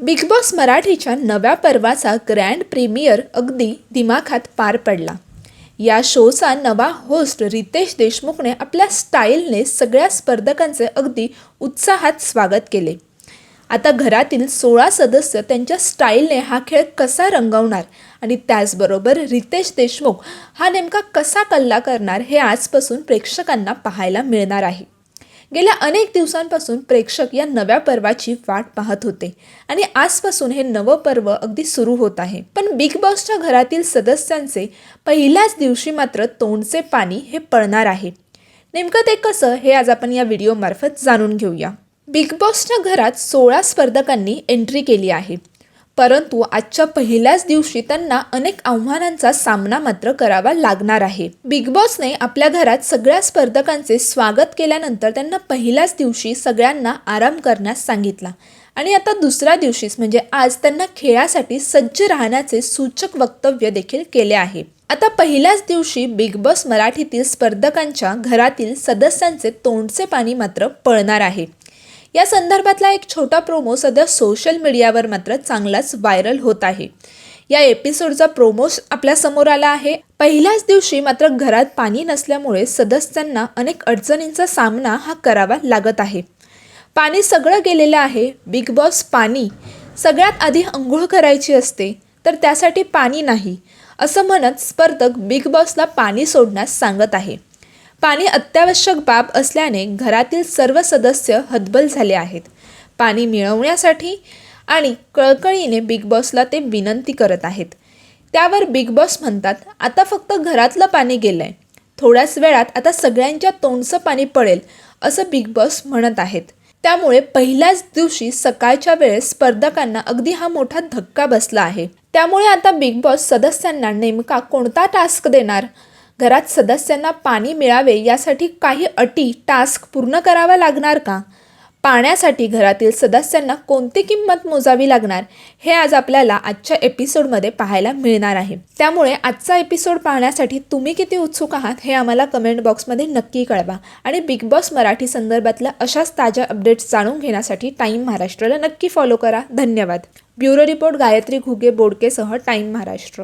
Big boss मराठीच्या नव्या पर्वाचा ग्रँड प्रीमियर अगदी दिमाखात पार पडला. या शोचा नवा होस्ट रितेश देशमुखने आपल्या स्टाईलने सगळ्या स्पर्धकांचे अगदी उत्साहात स्वागत केले. आता घरातील सोळा सदस्य त्यांच्या स्टाईलने हा खेळ कसा रंगवणार आणि त्याचबरोबर रितेश देशमुख हा नेमका कसा कल्ला करणार हे आजपासून प्रेक्षकांना पाहायला मिळणार आहे. गेल्या अनेक दिवसांपासून प्रेक्षक या नव्या पर्वाची वाट पाहत होते आणि आजपासून हे नवं पर्व अगदी सुरू होत आहे. पण बिग बॉसच्या घरातील सदस्यांचे पहिल्याच दिवशी मात्र तोंडचे पाणी हे पळणार आहे. नेमकं ते कसं हे आज आपण या व्हिडिओमार्फत जाणून घेऊया. बिग बॉसच्या घरात सोळा स्पर्धकांनी एंट्री केली आहे. परंतु आजच्या पहिल्याच दिवशी त्यांना अनेक आव्हानांचा सामना मात्र करावा लागणार आहे. बिग बॉसने आपल्या घरात सगळ्या स्पर्धकांचे स्वागत केल्यानंतर त्यांना पहिल्याच दिवशी सगळ्यांना आराम करण्यास सांगितला. आणि आता दुसऱ्या दिवशीच म्हणजे आज त्यांना खेळासाठी सज्ज राहण्याचे सूचक वक्तव्य देखील केले आहे. आता पहिल्याच दिवशी बिग बॉस मराठीतील स्पर्धकांच्या घरातील सदस्यांचे तोंडचे पाणी मात्र पळणार आहे. या संदर्भातला एक छोटा प्रोमो सध्या सोशल मीडियावर मात्र चांगलाच व्हायरल होत आहे. या एपिसोडचा प्रोमो आपल्यासमोर आला आहे. पहिल्याच दिवशी मात्र घरात पाणी नसल्यामुळे सदस्यांना अनेक अडचणींचा सामना हा करावा लागत आहे. पाणी सगळं गेलेलं आहे. बिग बॉस पाणी सगळ्यात आधी अंघोळ करायची असते तर त्यासाठी पाणी नाही असं म्हणत स्पर्धक बिग बॉसला पाणी सोडण्यास सांगत आहे. पाणी अत्यावश्यक बाब असल्याने घरातील सर्व सदस्य हतबल झाले आहेत. पाणी मिळवण्यासाठी आणि कळकळीने बिग बॉसला ते विनंती करत आहेत. त्यावर बिग बॉस म्हणतात आता फक्त घरातलं पाणी गेलं आहे थोड्याच वेळात आता सगळ्यांच्या तोंडचं पाणी पडेल असं बिग बॉस म्हणत आहेत. त्यामुळे पहिल्याच दिवशी सकाळच्या वेळेस स्पर्धकांना अगदी हा मोठा धक्का बसला आहे. त्यामुळे आता बिग बॉस सदस्यांना नेमका कोणता टास्क देणार? घरात सदस्यांना पाणी मिळावे यासाठी काही अटी टास्क पूर्ण करावा लागणार का? पाण्यासाठी घरातील सदस्यांना कोणती किंमत मोजावी लागणार? हे आज आपल्याला आजच्या एपिसोडमध्ये पाहायला मिळणार आहे. त्यामुळे आजचा एपिसोड पाहण्यासाठी तुम्ही किती उत्सुक आहात हे आम्हाला कमेंट बॉक्समध्ये नक्की कळवा. आणि बिग बॉस मराठी संदर्भातल्या अशाच ताज्या अपडेट्स जाणून घेण्यासाठी टाईम महाराष्ट्राला नक्की फॉलो करा. धन्यवाद. ब्युरो रिपोर्ट गायत्री घुगे बोडकेसह टाईम महाराष्ट्र.